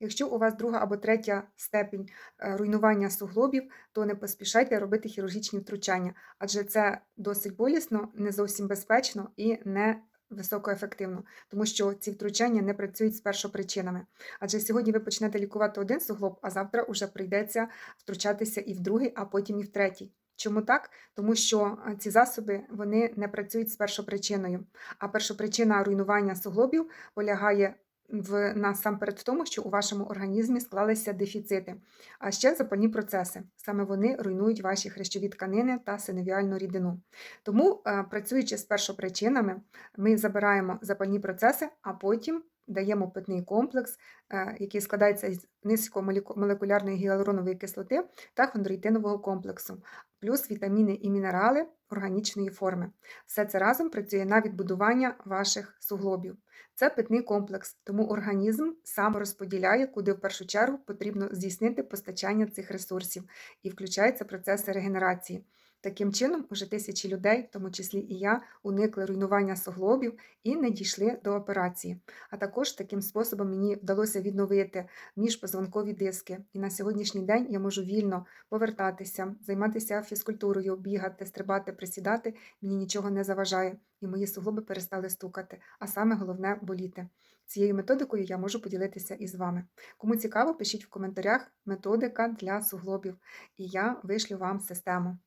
Якщо у вас друга або третя степінь е, руйнування суглобів, то не поспішайте робити хірургічні втручання, адже це досить болісно, не зовсім безпечно і не високоефективно, тому що ці втручання не працюють з першопричинами. Адже сьогодні ви почнете лікувати один суглоб, а завтра вже прийдеться втручатися і в другий, а потім і в третій. Чому так? Тому що е, ці засоби вони не працюють з першопричиною. А першопричина руйнування суглобів полягає в насамперед в тому, що у вашому організмі склалися дефіцити, а ще запальні процеси. Саме вони руйнують ваші хрящові тканини та синовіальну рідину. Тому, е, працюючи з першопричинами, ми забираємо запальні процеси, а потім даємо питний комплекс, е, який складається із низькомолекулярної гіалуронової кислоти та хондроїтинового комплексу, плюс вітаміни і мінерали органічної форми. Все це разом працює на відбудування ваших суглобів. Це питний комплекс, тому організм сам розподіляє, куди в першу чергу потрібно здійснити постачання цих ресурсів і включаються процеси регенерації. Таким чином, уже тисячі людей, в тому числі і я, уникли руйнування суглобів і не дійшли до операції. А також таким способом мені вдалося відновити міжпозвонкові диски. І на сьогоднішній день я можу вільно повертатися, займатися фізкультурою, бігати, стрибати, присідати. Мені нічого не заважає, і мої суглоби перестали стукати. А саме головне боліти. Цією методикою я можу поділитися із вами. Кому цікаво, пишіть в коментарях методика для суглобів, і я вишлю вам систему.